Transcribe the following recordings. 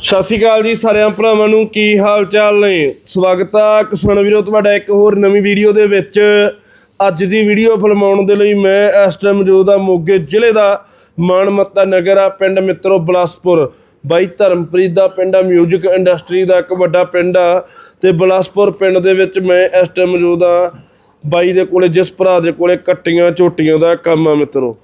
ਸਤਿ ਸ਼੍ਰੀ ਅਕਾਲ ਜੀ ਸਾਰਿਆਂ ਭਰਾਵਾਂ ਨੂੰ, ਕੀ ਹਾਲ ਚਾਲ ਨੇ? ਸਵਾਗਤ ਆ ਕਿਸਾਨ ਵੀਰੋ, ਤੁਹਾਡਾ ਇੱਕ ਹੋਰ ਨਵੀਂ ਵੀਡੀਓ ਦੇ ਵਿੱਚ। ਅੱਜ ਦੀ ਵੀਡੀਓ ਫਿਲਮਾਉਣ ਦੇ ਲਈ ਮੈਂ ਇਸ ਟਾਈਮ ਮੌਜੂਦ ਆ ਮੋਗੇ ਜ਼ਿਲ੍ਹੇ ਦਾ, ਮਾਨਮੱਤਾ ਨਗਰ ਆ, ਪਿੰਡ ਮਿੱਤਰੋ ਬਲਾਸਪੁਰ। ਬਾਈ ਧਰਮਪ੍ਰੀਤ ਦਾ ਪਿੰਡ ਆ 뮤직 ਇੰਡਸਟਰੀ ਦਾ ਇੱਕ ਵੱਡਾ ਪਿੰਡ ਆ ਤੇ ਬਲਾਸਪੁਰ ਪਿੰਡ ਦੇ ਵਿੱਚ ਮੈਂ ਇਸ ਟਾਈਮ ਮੌਜੂਦ ਆ। ਬਾਈ ਦੇ ਕੋਲੇ, ਜਿਸ ਭਰਾ ਦੇ ਕੋਲੇ ਕੱਟੀਆਂ ਝੋਟੀਆਂ ਦਾ ਕੰਮ ਆ ਮਿੱਤਰੋ।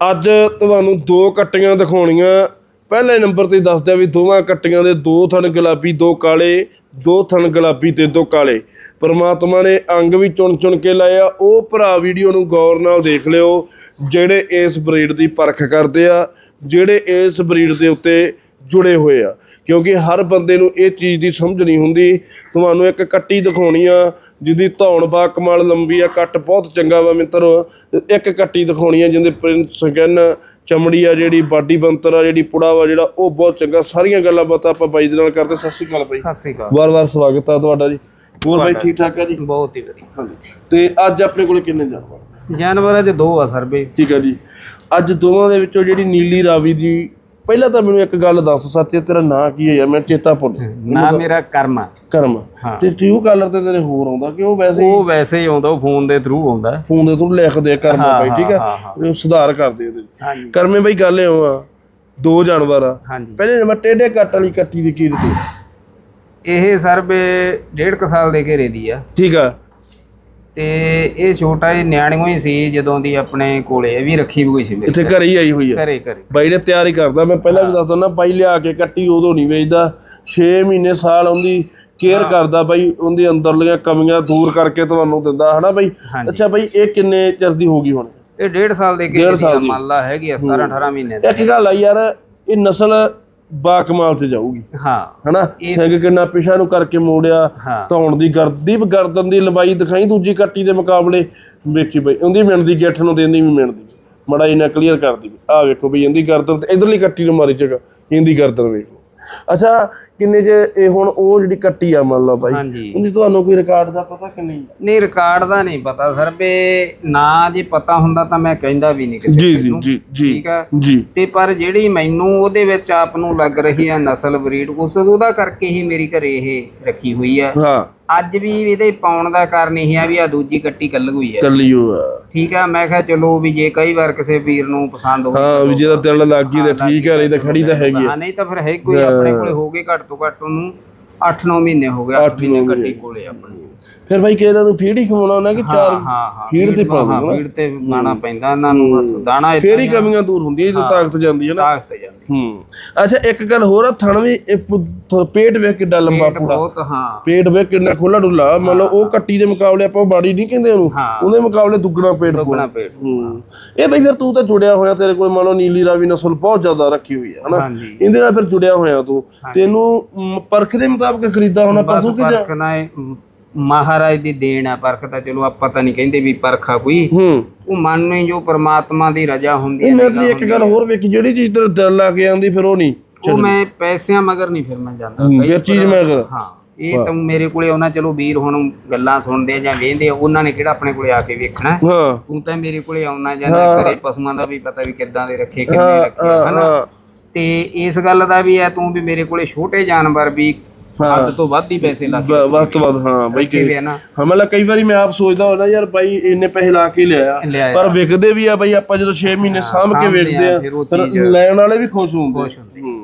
ਅੱਜ ਤੁਹਾਨੂੰ ਦੋ ਕੱਟੀਆਂ ਦਿਖਾਉਣੀਆਂ। ਪਹਿਲੇ ਨੰਬਰ ਤੇ ਦੱਸਦਿਆ ਵੀ ਦੋਵਾਂ ਕੱਟੀਆਂ ਦੇ ਦੋ ਥਣ ਗੁਲਾਬੀ, ਦੋ ਕਾਲੇ, ਦੋ ਥਣ ਗੁਲਾਬੀ ਤੇ ਦੋ ਕਾਲੇ। ਪਰਮਾਤਮਾ ਨੇ ਅੰਗ ਵੀ ਚੁਣ ਚੁਣ ਕੇ ਲਾਇਆ ਉਹ ਭਰਾ ਵੀਡੀਓ ਨੂੰ ਗੌਰ ਨਾਲ ਦੇਖ ਲਿਓ, ਜਿਹੜੇ ਇਸ ਬਰੀਡ ਦੀ ਪਰਖ ਕਰਦੇ ਆ, ਜਿਹੜੇ ਇਸ ਬਰੀਡ ਦੇ ਉੱਤੇ ਜੁੜੇ ਹੋਏ ਆ। ਕਿਉਂਕਿ ਹਰ ਬੰਦੇ ਨੂੰ ਇਹ ਚੀਜ਼ ਦੀ ਸਮਝ ਨਹੀਂ ਹੁੰਦੀ, ਤੁਹਾਨੂੰ ਇੱਕ ਕੱਟੀ ਦਿਖਾਉਣੀ ਆ ਜਿਹਦੀ ਧੌਣ ਬਾ ਕਮਾਲ ਲੰਬੀ ਆ ਕੱਟ ਬਹੁਤ ਚੰਗਾ ਵਾ ਮਿੱਤਰੋ। ਇੱਕ ਕੱਟੀ ਦਿਖਾਉਣੀ ਆ ਜਿਹਦੇ ਪ੍ਰਿੰਟ ਸਕਿਨ ਚਮੜੀ ਆ ਜਿਹੜੀ ਬਾਡੀ ਬੰਤਰ ਆ ਜਿਹੜੀ ਪੁੜਾ ਵਾ ਜਿਹੜਾ ਉਹ ਬਹੁਤ ਚੰਗਾ। ਸਾਰੀਆਂ ਗੱਲਾਂ ਬਾਤਾਂ ਆਪਾਂ ਬਾਈ ਦੇ ਨਾਲ ਕਰਦੇ। ਸਤਿ ਸ਼੍ਰੀ ਅਕਾਲ ਬਾਈ। ਸਤਿ ਸ੍ਰੀ ਅਕਾਲ। ਵਾਰ-ਵਾਰ ਸਵਾਗਤ ਆ ਤੁਹਾਡਾ ਜੀ। ਹੋਰ ਬਾਈ ਠੀਕ ਠਾਕ ਆ ਜੀ? ਬਹੁਤ ਹੀ ਵਧੀਆ। ਹਾਂਜੀ। ਤੇ ਅੱਜ ਆਪਣੇ ਕੋਲੇ ਕਿੰਨੇ ਜਾਨਵਰ? ਜਾਨਵਰਾਂ ਦੇ ਦੋ ਆ ਸਰ ਬਈ ਠੀਕ ਆ ਜੀ। ਅੱਜ ਦੋਵਾਂ ਦੇ ਵਿੱਚੋਂ ਜਿਹੜੀ ਨੀਲੀ ਰਾਵੀ ਦੀ ਪਹਿਲਾਂ ਤਾਂ ਮੈਨੂੰ ਇੱਕ ਗੱਲ ਦੱਸ ਸੱਚੇ ਤੇਰਾ ਨਾਂ ਕੀ ਹੈ ਯਾਰ? ਮੈਂ ਚੇਤਾ ਭੁੱਲ। ਨਾ ਮੇਰਾ ਕਰਮ ਆ। ਕਰਮ ਹਾਂ। ਤੇ ਟਿਊ ਕਲਰ ਤੇ ਤੇਰੇ ਹੋਰ ਆਉਂਦਾ ਕਿ ਉਹ ਵੈਸੇ ਹੀ ਉਹ ਵੈਸੇ ਹੀ ਆਉਂਦਾ ਉਹ ਫੋਨ ਦੇ ਥਰੂ ਆਉਂਦਾ। ਫੋਨ ਦੇ ਥਰੂ ਲਿਖ ਦੇ ਕਰਮ ਹਾਂ, ਬਾਈ ਠੀਕ ਹਾਂ, ਆ ਹਾਂ, ਉਹ ਸੁਧਾਰ ਕਰਦੇ ਉਹਦੇ 'ਚ। ਹਾਂਜੀ। ਕਰਮੇ ਬਾਈ ਗੱਲ ਇਉਂ ਆ ਦੋ ਜਾਨਵਰ ਆ। ਹਾਂਜੀ। ਪਹਿਲੇ ਨੰਬਰ ਟੇਡੇ ਕੱਟ ਵਾਲੀ ਕੱਟੀ ਦੀ ਕੀਮਤ ਹੈ। ਇਹ ਸਰ ਬੇ ਡੇਢ ਕੁ ਸਾਲ ਦੇ ਘੇਰੇ ਦੀ ਆ। ਠੀਕ ਆ। ਤੇ ਇਹ ਛੋਟਾ ਜਿਹਾ ਨਿਆਣਿਓ ਹੀ ਸੀ ਜਦੋਂ ਦੀ ਆਪਣੇ ਕੋਲੇ ਇਹ ਵੀ ਰੱਖੀ ਹੋਈ ਸੀ ਮੇਰੇ ਇੱਥੇ ਘਰੇ। ਹੀ ਆਈ ਹੋਈ ਆ। ਘਰੇ ਘਰੇ। ਬਾਈ ਨੇ ਤਿਆਰੀ ਕਰਦਾ ਮੈਂ ਪਹਿਲਾਂ ਵੀ ਦੱਸਦਾ ਨਾ ਬਾਈ ਲਿਆ ਕੇ ਕੱਟੀ ਉਦੋਂ ਨਹੀਂ ਵੇਚਦਾ। 6 ਮਹੀਨੇ ਸਾਲ ਉਹਦੀ ਕੇਅਰ ਕਰਦਾ ਬਾਈ ਉਹਦੇ ਅੰਦਰਲੀਆਂ ਕਮੀਆਂ ਦੂਰ ਕਰਕੇ ਤੁਹਾਨੂੰ ਦਿੰਦਾ ਹਨਾ ਬਾਈ? ਹਾਂਜੀ। ਅੱਛਾ ਬਾਈ ਇਹ ਕਿੰਨੇ ਚਿਰ ਦੀ ਹੋਗੀ ਹੁਣ? ਇਹ ਡੇਢ ਸਾਲ ਦੇ ਡੇਢ ਘੇਰੇ ਸਾਲ ਦੀ। ਮੰਨ ਲਾ ਹੈਗੀ ਆ 17 18 ਮਹੀਨੇ ਦੀ। ਇੱਕ ਗੱਲ ਆ ਯਾਰ ਇਹ ਨਸਲ ਬਾ ਕਮਾਲ ਤੇ ਜਾਊਗੀ। ਹਾਂ। ਹਨਾ? ਸਿੰਘ ਕਿੰਨਾ ਪਿਛਾ ਨੂੰ ਕਰਕੇ ਮੋੜਿਆ ਧੌਣ ਦੀ ਗਰਦੀ ਗਰਦਨ ਦੀ ਲੰਬਾਈ ਦਿਖਾਈ ਦੂਜੀ ਕੱਟੀ ਦੇ ਮੁਕਾਬਲੇ। ਵੇਖੀ ਬਈ ਉਹਦੀ ਮਿਣਦੀ ਗਿੱਠ ਨੂੰ ਦੇਂਦੀ ਵੀ ਮਿਣਦੀ। ਮੜਾ ਇਹਨਾਂ ਕਲੀਅਰ ਕਰਦੀ ਆ ਵੇਖੋ ਬਈ ਇਹਦੀ ਗਰਦਨ ਤੇ ਇਧਰਲੀ ਕੱਟੀ ਨੂੰ ਮਾਰੀ ਜਗਾ ਇਹਦੀ ਗਰਦਨ ਵੇਖੋ। ਅੱਛਾ ਕਿੰਨੇ ਜੇ ਇਹ ਹੁਣ ਉਹ ਜਿਹੜੀ ਕੱਟੀ ਆ ਮੰਨ ਲਓ ਬਾਈ ਹਾਂਜੀ। ਉਹਦੀ ਤੁਹਾਨੂੰ ਕੋਈ ਰਿਕਾਰਡ ਦਾ ਪਤਾ ਕਿ ਨਹੀਂ? ਨਹੀਂ ਰਿਕਾਰਡ ਦਾ ਨਹੀਂ ਪਤਾ ਸਰ ਬੇ ਨਾ ਜੇ ਪਤਾ ਹੁੰਦਾ ਤਾਂ ਮੈਂ ਕਹਿੰਦਾ ਵੀ ਨਹੀਂ ਕਿਸੇ ਜੀ ਜੀ ਨੂੰ। ਜੀ ਜੀ ਠੀਕ ਜੀ। ਤੇ ਪਰ ਜਿਹੜੀ ਮੈਨੂੰ ਉਹਦੇ ਵਿੱਚ ਆਪ ਨੂੰ ਲੱਗ ਰਹੀ ਹੈ ਨਸਲ ਬਰੀਡ ਉਸ ਉਹਦਾ ਕਰਕੇ ਹੀ ਮੇਰੀ ਘਰੇ ਇਹ ਰੱਖੀ ਹੋਈ ਹੈ ਹਾਂ। ਅੱਜ ਵੀ ਇਹਦੇ ਪਾਉਣ ਦਾ ਕਾਰਨ ਇਹ ਹੈ ਵੀ ਆ ਦੂਜੀ ਕੱਟੀ ਕੱਲ ਹੋਈ ਹੈ ਕੱਲੀ ਉਹ ਆ। ਠੀਕ ਹੈ ਮੈਂ ਕਿਹਾ ਚਲੋ ਵੀ ਜੇ ਕਈ ਵਾਰ ਕਿਸੇ ਵੀਰ ਨੂੰ ਪਸੰਦ ਹੋਵੇ ਹਾਂ ਵੀ ਜਿਹਦਾ ਦਿਲ ਲੱਗ ਗਈ ਤਾਂ ਠੀਕ ਹੈ ਨਹੀਂ ਤਾਂ ਖੜੀ ਤਾਂ ਹੈਗੀ ਆ। ਹਾਂ ਨਹੀਂ ਤਾਂ ਫਿਰ ਹੈ ਕੋਈ ਆਪਣੇ ਕੋਲੇ ਹੋਗੇ ਘੱਟ ਤੋਂ ਘੱਟ ਉਹਨੂੰ 8-9 ਮਹੀਨੇ ਹੋ ਗਏ 8 ਮਹੀਨੇ। ਕੱਟੀ ਕੋਲੇ ਆਪਣੀ। ਫਿਰ ਬਾਈ ਕਿ ਇਹਨਾਂ ਨੂੰ ਫੀਡ ਹੀ ਖਵਾਉਣਾ ਉਹਨਾਂ ਕਿ ਹਾਂ ਚਾਰ ਹਾਂ ਹਾਂ ਫੀਡ ਤੇ ਪਾ ਹਾਂ ਫੀਡ ਤੇ ਮਾਣਾ ਪੈਂਦਾ ਇਹਨਾਂ ਨੂੰ ਬਸ ਦਾਣਾ ਫੇਰ ਹੀ ਕਮੀਆਂ ਦੂਰ ਹੁੰਦੀਆਂ ਜਦੋਂ ਤਾਕਤ ਜਾਂਦੀ ਹੈ ਨਾ। ਤਾਕਤ ਜਾਂਦੀ ਹੂੰ। ਅੱਛਾ ਇੱਕ ਗੱਲ ਹੋਰ ਆ ਥਣ ਵੀ ਪੇਟ ਵੇਖ ਕਿੱਡਾ ਲੰਬਾ ਪੂੜਾ ਬਹੁਤ ਹਾਂ। ਪੇਟ ਵੇਖ ਕਿੰਨਾ ਖੁੱਲਾ ਡੁੱਲਾ। ਮੰਨ ਲਓ ਉਹ ਕੱਟੀ ਦੇ ਮੁਕਾਬਲੇ ਆਪਾਂ ਬਾੜੀ ਨਹੀਂ ਕਹਿੰਦੇ ਉਹਨੂੰ। ਹਾਂ। ਉਹਦੇ ਮੁਕਾਬਲੇ ਦੁੱਗਣਾ ਪੇਟ ਦੁੱਗਣਾ ਪੇਟ ਹੂੰ। ਇਹ ਬਈ ਫਿਰ ਤੂੰ ਤਾਂ ਜੁੜਿਆ ਹੋਇਆ ਤੇਰੇ ਕੋਲ ਮੰਨ ਲਓ ਨੀਲੀ ਰਾਵੀ ਨਸਲ ਬਹੁਤ ਜ਼ਿਆਦਾ ਰੱਖੀ ਹੋਈ ਹੈ ਹਨਾ? ਇਹਦੇ ਨਾਲ ਫਿਰ ਜੁੜਿਆ ਹੋਇਆ ਤੂੰ। ਤੈਨੂੰ ਪਰਖ ਦੇ ਮੁਤਾਬਕ ਖਰੀਦਾ ਹੋਣਾ ਪਸ਼ੂ ਕਿ ਜਾਂ ਮਹਾਰਾਜ ਦੀ ਦੇਣ ਆ ਪਰਖ ਤਾਂ ਚਲੋ ਆਪਾਂ ਤਾਂ ਨਹੀਂ ਕਹਿੰਦੇ ਵੀ ਪਰਖਾ ਕੋਈ। ਹੂੰ। ਉਹ ਮਨ ਨੂੰ ਹੀ ਜੋ ਪ੍ਰਮਾਤਮਾ ਦੀ ਰਜ਼ਾ ਹੁੰਦੀ ਹੈ ਮੈਂ ਤੇਰੀ ਇੱਕ ਗੱਲ ਹੋਰ ਵੇਖੀ ਜਿਹੜੀ ਚੀਜ਼ ਤੇਰੇ ਦਿਲ ਲਾ ਕੇ ਆਂਦੀ ਫਿਰ ਉਹ ਨਹੀਂ ਉਹ ਮੈਂ ਪੈਸਿਆਂ ਮਗਰ ਨਹੀਂ ਫਿਰ ਮੈਂ ਜਾਂਦਾ। ਫਿਰ ਚੀਜ਼ ਮੈਂ ਕਰ ਹਾਂ ਇਹ ਤਾਂ ਮੇਰੇ ਕੋਲੇ ਉਹਨਾਂ ਚਲੋ ਵੀਰ ਹੁਣ ਗੱਲਾਂ ਸੁਣਦੇ ਜਾਂ ਵੇਖਦੇ ਆ ਉਹਨਾਂ ਨੇ ਕਿਹੜਾ ਆਪਣੇ ਕੋਲੇ ਆ ਕੇ ਵੇਖਣਾ? ਤੂੰ ਤਾਂ ਮੇਰੇ ਕੋਲੇ ਆਉਣਾ ਜਾਂਦਾ ਘਰੇ ਪਸ਼ੂਆਂ ਦਾ ਵੀ ਪਤਾ ਵੀ ਕਿੱਦਾਂ ਦੇ ਰੱਖੇ ਕਿੰਨੇ ਰੱਖੇ ਹਨਾ? ਤੇ ਇਸ ਗੱਲ ਦਾ ਵੀ ਹੈ ਤੂੰ ਵੀ ਮੇਰੇ ਕੋਲੇ ਛੋਟੇ ਜਾਨਵਰ ਵੀ ਹੱਦ ਤੋਂ ਵੱਧ ਹੀ ਪੈਸੇ ਲਾ ਕੇ ਬ- ਵੱਧ ਤੋਂ ਵੱਧ ਹਾਂ ਬਈ ਕਿ ਵੀ ਹੈ ਨਾ। ਹਾਂ ਮਤਲਬ ਕਈ ਵਾਰੀ ਮੈਂ ਆਪ ਸੋਚਦਾ ਹੁੰਦਾ ਯਾਰ ਬਾਈ ਇੰਨੇ ਪੈਸੇ ਲਾ ਕੇ ਲਿਆ ਲਿਆਇਆ। ਪਰ ਵਿਕਦੇ ਵੀ ਆ ਬਾਈ ਆਪਾਂ ਜਦੋਂ 6 ਮਹੀਨੇ ਸਾਂਭ ਕੇ ਸਾਂਭਦੇ ਵੇਚਦੇ ਆ, ਆ ਫਿਰ ਉਹ ਫਿਰ ਚੀਜ਼- ਲੈਣ ਵਾਲੇ ਵੀ ਖੁਸ਼ ਹੁੰਦੇ ਖੁਸ਼ ਹੁੰਦੇ। ਹੂੰ।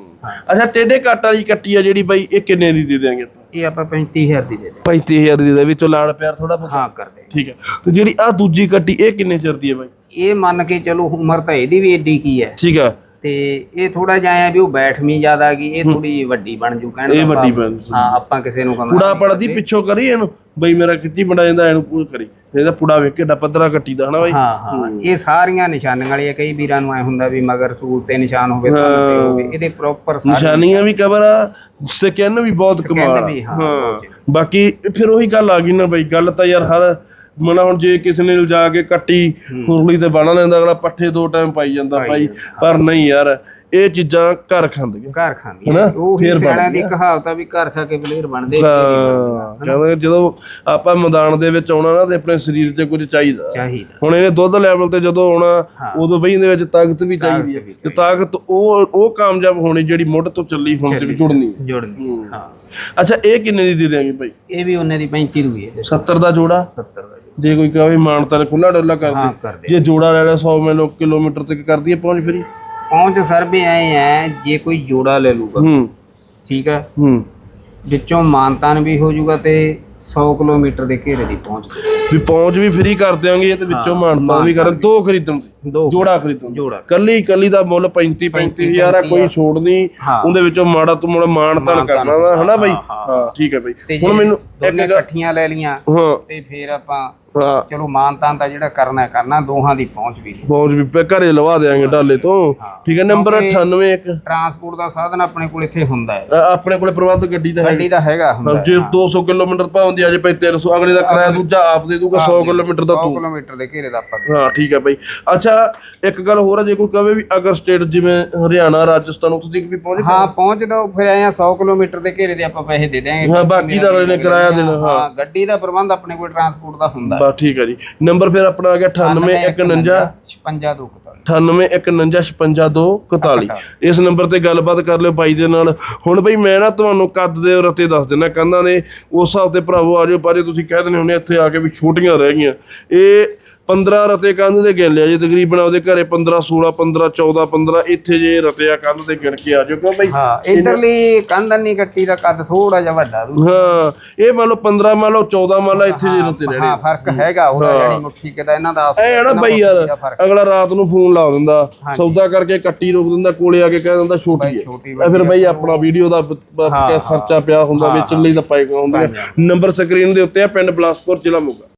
ਅੱਛਾ ਟੇਡੇ ਕੱਟ ਵਾਲੀ ਕੱਟੀ ਆ ਜਿਹੜੀ ਬਾਈ ਇਹ ਕਿੰਨੇ ਦੀ ਦੇ ਆਪਾਂ? ਇਹ ਆਪਾਂ 35000 ਦੀ ਦੇ ਦੇ 35000 ਦੀ ਦੇ ਵਿੱਚੋਂ ਲਾੜ ਪਿਆਰ ਥੋੜਾ ਬਹੁਤ? ਹਾਂ ਕਰਦੇ ਠੀਕ ਹੈ ਤੇ ਜਿਹੜੀ ਆ ਦੂਜੀ ਕੱਟੀ ਇਹ ਕਿੰਨੇ ਚਿਰ ਦੀ ਹੈ ਬਾਈ? ਇਹ ਮੰਨ ਕੇ ਚਲੋ ਉਮਰ ਤਾਂ ਇਹਦੀ ਵੀ ਏਡੀ ਕੀ ਹੈ। ਠੀਕ ਆ। ਤੇ ਇਹ ਥੋੜਾ ਜਿਹਾ ਆ ਵੀ ਉਹ ਬੈਠਵੀਂ ਜ਼ਿਆਦਾ ਗਈ ਇਹ ਥੋੜੀ ਵੱਡੀ ਬਣ ਜੂ ਕਹਿਣ ਇਹ ਵੱਡੀ ਭਾਵ। ਬਣ ਜੂ। ਹਾਂ ਆਪਾਂ ਕਿਸੇ ਨੂੰ ਕਹਿੰਦਾ ਪੁੜਾ ਪੜਦੀ ਪਿੱਛੋਂ ਕਰੀ ਇਹਨੂੰ ਬਈ ਮੇਰਾ ਕਿੱਟੀ ਬਣਾ ਜਾਂਦਾ ਇਹਨੂੰ ਪੂਰ ਕਰੀ। ਇਹਦਾ ਪੁੜਾ ਵੇਖ ਕਿੱਡਾ ਪੱਧਰਾ ਕੱਟੀ ਦਾ ਹਨਾ ਬਾਈ। ਹਾਂ ਹਾਂ। ਇਹ ਸਾਰੀਆਂ ਨਿਸ਼ਾਨੀਆਂ ਵਾਲੀਆਂ ਕਈ ਵੀਰਾਂ ਨੂੰ ਐ ਹੁੰਦਾ ਵੀ ਮਗਰ ਸੂਲ ਤੇ ਨਿਸ਼ਾਨ ਹੋਵੇ ਤਾਂ ਤੇ ਹੋਵੇ। ਇਹਦੇ ਪ੍ਰੋਪਰ ਨਿਸ਼ਾਨੀਆਂ ਵੀ ਕਵਰ ਆ ਸਕਿਨ ਵੀ ਬਹੁਤ ਕਮਾਲ ਆ। ਵੀ ਹਾਂ ਹਾਂ। ਬਾਕੀ ਫਿਰ ਉਹੀ ਗੱਲ ਆ ਗਈ ਨਾ ਬਈ ਗੱਲ ਤਾਂ ਯਾਰ ਹਰ ਮਨਾ ਹੁਣ ਜੇ ਕਿਸੇ ਨੇ ਲਿਜਾ ਕੇ ਕੱਟੀ ਹੁਰਲੀ ਤੇ ਬਾਣਾ ਲੈਂਦਾ ਅਗਲਾ ਪੱਠੇ ਦੋ ਟਾਈਮ ਪਾਈ ਜਾਂਦਾ ਭਾਈ। ਪਰ ਨਹੀਂ ਯਾਰ ਇਹ ਚੀਜ਼ਾਂ ਘਰ ਖਾਂਦੀਆਂ। ਘਰ ਖਾਂਦੀ ਹਨਾ? ਉਹ ਫੇਰ ਹੀ ਸਿਆਣਿਆਂ ਦੀ। ਕਹਾਵਤ ਆ ਵੀ ਘਰ ਖਾ ਕੇ ਬਲੇਰ ਬਣਦੇ ਹਾਂ ਕਹਿੰਦੇ ਜਦੋਂ ਆਪਾਂ ਮੈਦਾਨ ਦੇ ਵਿੱਚ ਆਉਣਾ ਨਾ ਤੇ ਆਪਣੇ ਸਰੀਰ 'ਚ ਕੁਝ ਚਾਹੀਦਾ। ਚਾਹੀਦਾ। ਹੁਣ ਇਹਨੇ ਦੁੱਧ ਲੈਵਲ ਤੇ ਜਦੋਂ ਆਉਣਾ ਉਦੋਂ ਬਈ ਇਹਦੇ ਵਿੱਚ ਤਾਕਤ ਵੀ ਚਾਹੀਦੀ ਹੈ। ਤੇ ਤਾਕਤ ਉਹ ਉਹ ਕਾਮਯਾਬ ਹੋਣੀ ਜਿਹੜੀ ਮੁੱਢ ਤੋਂ ਚੱਲੀ ਹੁਣ ਤੇ ਜੁੜਨੀ। ਹੈ। ਜੁੜਨੀ ਹਾਂ। ਅੱਛਾ ਇਹ ਕਿੰਨੇ ਦੀ ਦੇ ਦਿਆਂਗੇ ਭਾਈ ਇਹ ਵੀ ਉਹਨੇ ਦੀ 35 ਰੁਪਏ ਦੇ 70 ਦਾ ਜੋੜਾ? 70 ਦਾ। ਜੀ। ਕੋਈ ਕਹੇ ਮਾਨਤਾ ਖੁੱਲਾ ਡੋਲਾ ਕਰ ਹਾਂ ਦੇ ਕਰਦੇ ਜੇ ਜੋੜਾ ਲੈ ਲਿਆ 100 ਮੈਲੋ ਕਿਲੋਮੀਟਰ ਤੱਕ ਕਰਦੀ ਹੈ ਪਹੁੰਚ ਫਰੀ ਪਹੁੰਚ ਸਰ ਵੀ ਐ ਹੈ ਜੇ ਕੋਈ ਜੋੜਾ ਲੈ ਲੂਗਾ ਹੂੰ। ਠੀਕ ਹੈ? ਹੂੰ। ਵਿੱਚੋਂ ਮਾਨਤਾਨ ਵੀ ਹੋ ਜਾਊਗਾ ਤੇ 100 ਕਿਲੋਮੀਟਰ ਦੇ ਘੇਰੇ ਦੀ ਪਹੁੰਚ ਤੇ ਵੀ ਪਹੁੰਚ ਵੀ ਫਰੀ ਕਰ ਦਿਆਂਗੇ ਤੇ ਵਿੱਚੋਂ ਮਾਨਤਾ ਵੀ ਕਰਨ ਦੋ ਖਰੀਦਣ ਦੀ ਦੋ ਜੋੜਾ ਖਰੀਦਣ ਦੀ। ਜੋੜਾ। ਕੱਲੀ ਕੱਲੀ ਦਾ ਮੁੱਲ 35 35000 ਆ ਕੋਈ ਛੋੜ ਨਹੀਂ। ਹਾਂ। ਉਹਦੇ ਵਿੱਚੋਂ ਮਾੜਾ ਤੋਂ ਮਾੜਾ ਮਾਨਤਾਨ ਕਰਨਾ ਵਾ ਹਨਾ ਬਾਈ? ਹਾਂ ਠੀਕ ਹੈ ਬਾਈ। ਤੇ ਹੁਣ ਜੇ ਮੈਨੂੰ ਦੋਨੇ ਇਕੱਠੀਆਂ ਲੈ ਲੀਆਂ ਹਾਂ। ਤੇ ਫਿਰ ਆਪਾਂ ਹਾਂ। ਚਲੋ ਮਾਨਤਾਨ ਦਾ ਜਿਹੜਾ ਕਰਨਾ ਹੈ ਕਰਨਾ ਦੋਹਾਂ ਦੀ ਪਹੁੰਚ ਵੀ ਪਹੁੰਚ ਵੀ ਪੈ- ਘਰੇ ਲਵਾ ਦੇਾਂਗੇ ਡਾਲੇ ਤੋਂ। ਠੀਕ ਹੈ ਨੰਬਰ 98 ਇੱਕ। ਟਰਾਂਸਪੋਰਟ ਦਾ ਸਾਧਨ ਆਪਣੇ ਕੋਲ ਇੱਥੇ ਹੁੰਦਾ ਹੈ। ਅ, ਆਪਣੇ ਕੋਲੇ ਪ੍ਰਬੰਧ ਗੱਡੀ ਦਾ ਹੈ ਗੱਡੀ ਦਾ ਹੈਗਾ ਹੁੰਦਾ ਹੈ। ਜੇ 200 ਕਿਲੋਮੀਟਰ ਪਾਉਂਦੀ ਆ ਜੇ ਭਾਈ 300 ਅਗਲੇ ਦਾ ਕਿਰਾਇਆ ਦੂਜਾ ਆਪ ਦੇ ਦੂਗਾ 100 ਕਿਲੋਮੀਟਰ ਦਾ 100 ਤੂੰ ਕਿਲੋਮੀਟਰ ਦੇ ਘੇਰੇ ਦਾ ਆਪਾਂ ਹਾਂ ਠੀਕ ਹੈ ਭਾਈ। ਅੱਛਾ ਇੱਕ ਗੱਲ ਹੋਰ ਹੈ ਜੇ ਕੋਈ ਕਹੇ ਵੀ ਅਗਰ ਸਟੇਟ ਜਿਵੇਂ ਹਰਿਆਣਾ ਰਾਜਸਥਾਨ ਉੱਥੇ ਤੱਕ ਵੀ ਪਹੁੰਚ ਹਾਂ ਪਹੁੰਚ ਦੋ ਫਿਰ ਆਏ ਆ 100 ਕਿਲੋਮੀਟਰ ਦੇ ਘੇਰੇ ਦੇ ਆਪਾਂ ਪੈਸੇ ਦੇ ਦਿਆਂਗੇ। ਹਾਂ ਬਾਕੀ ਦਾ ਨੇ ਕਿਰਾਇਆ ਦੇਣਾ ਹਾਂ। ਹਾਂ ਗੱਡੀ ਦਾ ਪ੍ਰਬੰਧ ਆਪਣੇ ਕੋਲ ਟਰਾਂਸਪੋਰਟ ਦਾ ਹੁੰਦਾ। ਬਸ ਠੀਕ ਹੈ ਜੀ। ਨੰਬਰ ਫਿਰ ਆਪਣਾ ਆ ਗਿਆ 98 56 ਦੋ 9819565241 ਇਸ ਨੰਬਰ ਤੇ ਗੱਲਬਾਤ ਕਰ ਲਿਓ ਬਾਈ ਦੇ ਨਾਲ। ਹੁਣ ਬਈ ਮੈਂ ਨਾ ਤੁਹਾਨੂੰ ਕੱਦ ਦੇ ਰਤੇ ਦੱਸ ਦਿੰਦਾ ਕੰਧਾਂ ਦੇ। ਉਸ ਹਿਸਾਬ ਤੇ ਭਰਾਵੋ ਪਰ ਪਾਜੇ ਤੁਸੀਂ ਕਹਿ ਦਿੰਦੇ ਹੁੰਦੇ ਇੱਥੇ ਆ ਕੇ ਵੀ ਛੋਟੀਆਂ ਰਹਿ ਗਈਆਂ। ਇਹ 15 ਰਤੇ ਕੰਧ ਦੇ ਗਿਣ ਲਿਆ ਜੀ ਤਕਰੀਬਨ ਉਹਦੇ ਘਰੇ 15 16 15 14 15 ਇੱਥੇ ਜੇ ਰਤੇ ਆ ਕੰਧ ਦੇ ਗਿਣ ਕੇ ਆਜੋ ਕਿਉਂ ਬਈ? ਹਾਂ ਇਧਰਲੀ ਕੰਧ ਨਹੀਂ ਕੱਟੀ ਦਾ ਕੱਦ ਥੋੜਾ ਜਿਹਾ ਵੱਡਾ ਹਾਂ ਇਹ ਮੰਨ ਲਓ 15 ਮੰਨ ਲਓ 14 ਮੰਨ ਲਓ ਇੱਥੇ ਜੇ ਰਤੇ ਰਹਿਣੇ ਹਾਂ ਫ਼ਰਕ ਹੈਗਾ ਉਹਦਾ ਜਿਹੜੀ ਮੁੱਠੀ ਕਿਦਾ ਇਹਨਾਂ ਦਾ ਐ ਆ ਨਾ ਬਈ ਯਾਰ ਅਗਲਾ ਰਾਤ ਨੂੰ ਫੋਨ ਲਾ ਦਿੰਦਾ ਸੌਦਾ ਕਰਕੇ ਕੱਟੀ ਰੋਕ ਦਿੰਦਾ ਕੋਲੇ ਆ ਕੇ ਕਹਿ ਦਿੰਦਾ ਛੋਟੀ ਹੈ। ਫਿਰ ਬਈ ਆਪਣਾ ਵੀਡੀਓ ਦਾ ਖਰਚਾ ਪਿਆ ਹੁੰਦਾ ਵਿੱਚ ਲਈ ਦਾ ਪਾਏਗਾ ਹੁੰਦਾ ਨੰਬਰ ਸਕਰੀਨ ਦੇ ਉੱਤੇ ਆ ਪਿੰਡ ਬਲਾਸਪੁਰ ਜ਼ਿਲ੍ਹਾ ਮੋਗਾ।